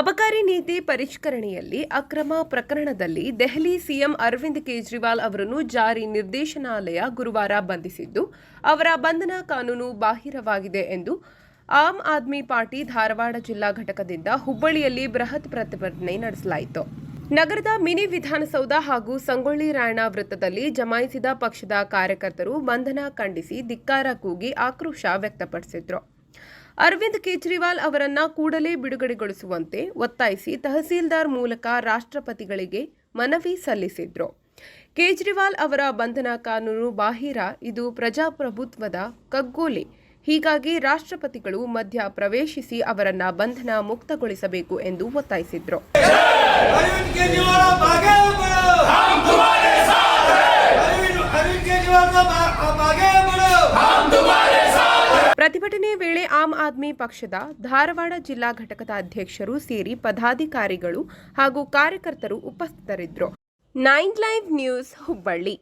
ಅಬಕಾರಿ ನೀತಿ ಪರಿಷ್ಕರಣೆಯಲ್ಲಿ ಅಕ್ರಮ ಪ್ರಕರಣದಲ್ಲಿ ದೆಹಲಿ ಸಿಎಂ ಅರವಿಂದ್ ಕೇಜ್ರಿವಾಲ್ ಅವರನ್ನು ಜಾರಿ ನಿರ್ದೇಶನಾಲಯ ಗುರುವಾರ ಬಂಧಿಸಿದ್ದು, ಅವರ ಬಂಧನ ಕಾನೂನು ಬಾಹಿರವಾಗಿದೆ ಎಂದು ಆಮ್ ಆದ್ಮಿ ಪಾರ್ಟಿ ಧಾರವಾಡ ಜಿಲ್ಲಾ ಘಟಕದಿಂದ ಹುಬ್ಬಳ್ಳಿಯಲ್ಲಿ ಬೃಹತ್ ಪ್ರತಿಭಟನೆ ನಡೆಸಲಾಯಿತು. ನಗರದ ಮಿನಿ ವಿಧಾನಸೌಧ ಹಾಗೂ ಸಂಗೊಳ್ಳಿ ರಾಯಣ್ಣ ವೃತ್ತದಲ್ಲಿ ಜಮಾಯಿಸಿದ ಪಕ್ಷದ ಕಾರ್ಯಕರ್ತರು ಬಂಧನ ಖಂಡಿಸಿ ಧಿಕ್ಕಾರ ಕೂಗಿ ಆಕ್ರೋಶ ವ್ಯಕ್ತಪಡಿಸಿದ್ರು. ಅರವಿಂದ್ ಕೇಜ್ರಿವಾಲ್ ಅವರನ್ನ ಕೂಡಲೇ ಬಿಡುಗಡೆಗೊಳಿಸುವಂತೆ ಒತ್ತಾಯಿಸಿ ತಹಸೀಲ್ದಾರ್ ಮೂಲಕ ರಾಷ್ಟ್ರಪತಿಗಳಿಗೆ ಮನವಿ ಸಲ್ಲಿಸಿದ್ರು. ಕೇಜ್ರಿವಾಲ್ ಅವರ ಬಂಧನ ಕಾನೂನು ಬಾಹಿರ ಇದು ಪ್ರಜಾಪ್ರಭುತ್ವದ ಕಗ್ಗೋಲೆ. ಹೀಗಾಗಿ ರಾಷ್ಟ್ರಪತಿಗಳು ಮಧ್ಯ ಪ್ರವೇಶಿಸಿ ಅವರನ್ನ ಬಂಧನ ಮುಕ್ತಗೊಳಿಸಬೇಕು ಎಂದು ಒತ್ತಾಯಿಸಿದ್ರು. ಪ್ರತಿಭಟನೆ ಆಮ್ ಆದ್ಮಿ ಪಕ್ಷದ ಧಾರವಾಡ ಜಿಲ್ಲಾ ಘಟಕದ ಅಧ್ಯಕ್ಷರು ಸೇರಿ ಪದಾಧಿಕಾರಿಗಳು ಹಾಗೂ ಕಾರ್ಯಕರ್ತರು ಉಪಸ್ಥಿತರಿದ್ದರು. Nine live news Hubballi.